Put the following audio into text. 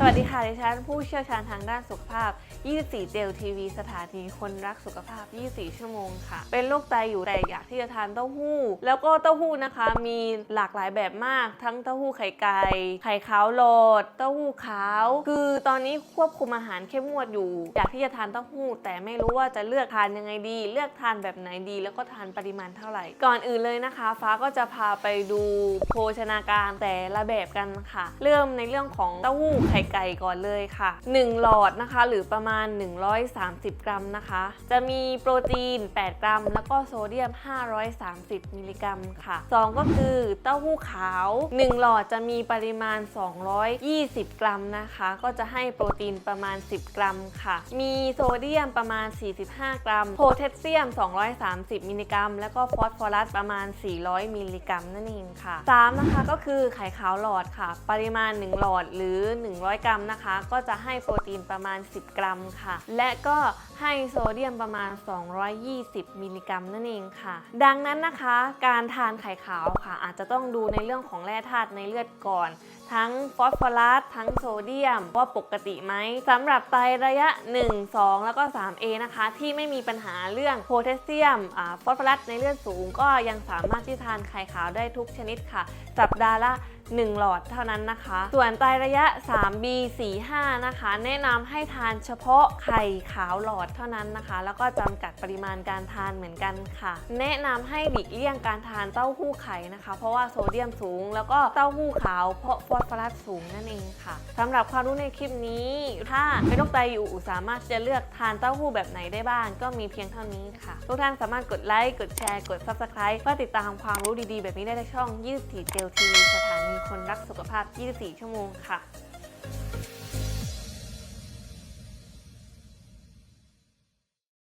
สวัสดีค่ะ ดิฉันผู้เชี่ยวชาญทางด้านสุขภาพ 24 เจลทีวี สถานีคนรักสุขภาพ 24 ชั่วโมงค่ะ เป็นโรคไตอยู่แต่อยากที่จะทานเต้าหู้ แล้วก็เต้าหู้นะคะมีหลากหลายแบบมาก ทั้งเต้าหู้ไข่ไก่ ไข่ขาวโหลด เต้าหู้ขาว คือตอนนี้ควบคุมอาหารเข้มงวดอยู่ อยากที่จะทานเต้าหู้ แต่ไม่รู้ว่าจะเลือกทานยังไงดี เลือกทานแบบไหนดี แล้วก็ทานปริมาณเท่าไหร่ ก่อนอื่นเลยนะคะ ฟ้าก็จะพาไปดูโภชนาการแต่ละแบบกันค่ะ เริ่มในเรื่องของเต้าหู้ไข่ไก่ก่อนเลยค่ะ 1 หลอดนะคะ หรือประมาณ 130 กรัมนะคะ จะมีโปรตีน 8 กรัม แล้วก็โซเดียม 530 มิลลิกรัมค่ะ 2 ก็คือเต้าหู้ขาว 1 หลอดจะมีปริมาณ 220 กรัมนะคะ ก็จะให้โปรตีนประมาณ 10 กรัมค่ะ มีโซเดียมประมาณ 45 กรัม โพแทสเซียม 230 มิลลิกรัม แล้วก็ฟอสฟอรัสประมาณ 400 มิลลิกรัมนั่นเองค่ะ 3 นะคะก็คือไข่ขาวหลอดค่ะ ปริมาณ 1 หลอดหรือ 100กรัมนะคะ ก็จะให้โปรตีนประมาณ 10 กรัมค่ะ และก็ให้โซเดียมประมาณ 220 มิลลิกรัมนั่นเองค่ะ ดังนั้นนะคะ การทานไข่ขาวค่ะ อาจจะต้องดูในเรื่องของแร่ธาตุในเลือดก่อน ทั้งฟอสฟอรัสทั้งโซเดียมว่าปกติไหมสำหรับไตระยะ 1 2 แล้วก็ 3A นะคะ ที่ไม่มีปัญหาเรื่องโพแทสเซียมอ่าฟอสฟอรัสในเลือดสูง ก็ยังสามารถที่ทานไข่ขาวได้ทุกชนิดค่ะ สัปดาห์ละ 1 หลอดเท่านั้นนะคะ ส่วนไตระยะ 3B 4 5 นะคะ แนะนำให้ทานเฉพาะไข่ขาวหลอดเท่านั้นนะคะ แล้วก็จำกัดปริมาณการทานเหมือนกันค่ะ แนะนำให้หลีกเลี่ยงการทานเต้าหู้ไข่นะคะ เพราะว่าโซเดียมสูง แล้วก็เต้าหู้ขาวเพราะฟอสฟอรัสสูงนั่นเองค่ะสำหรับความรู้ในคลิปนี้ ถ้าเป็นโรคไตอยู่สามารถจะเลือกทานเต้าหู้แบบไหนได้บ้าง ก็มีเพียงเท่านี้ค่ะ ทุกท่านสามารถกดไลค์กดแชร์กด Subscribe เพื่อติดตามความรู้ดีๆ แบบนี้ได้ในช่อง24เจลทีสถา นีคนรักสุขภาพ 24 ชั่วโมงค่ะ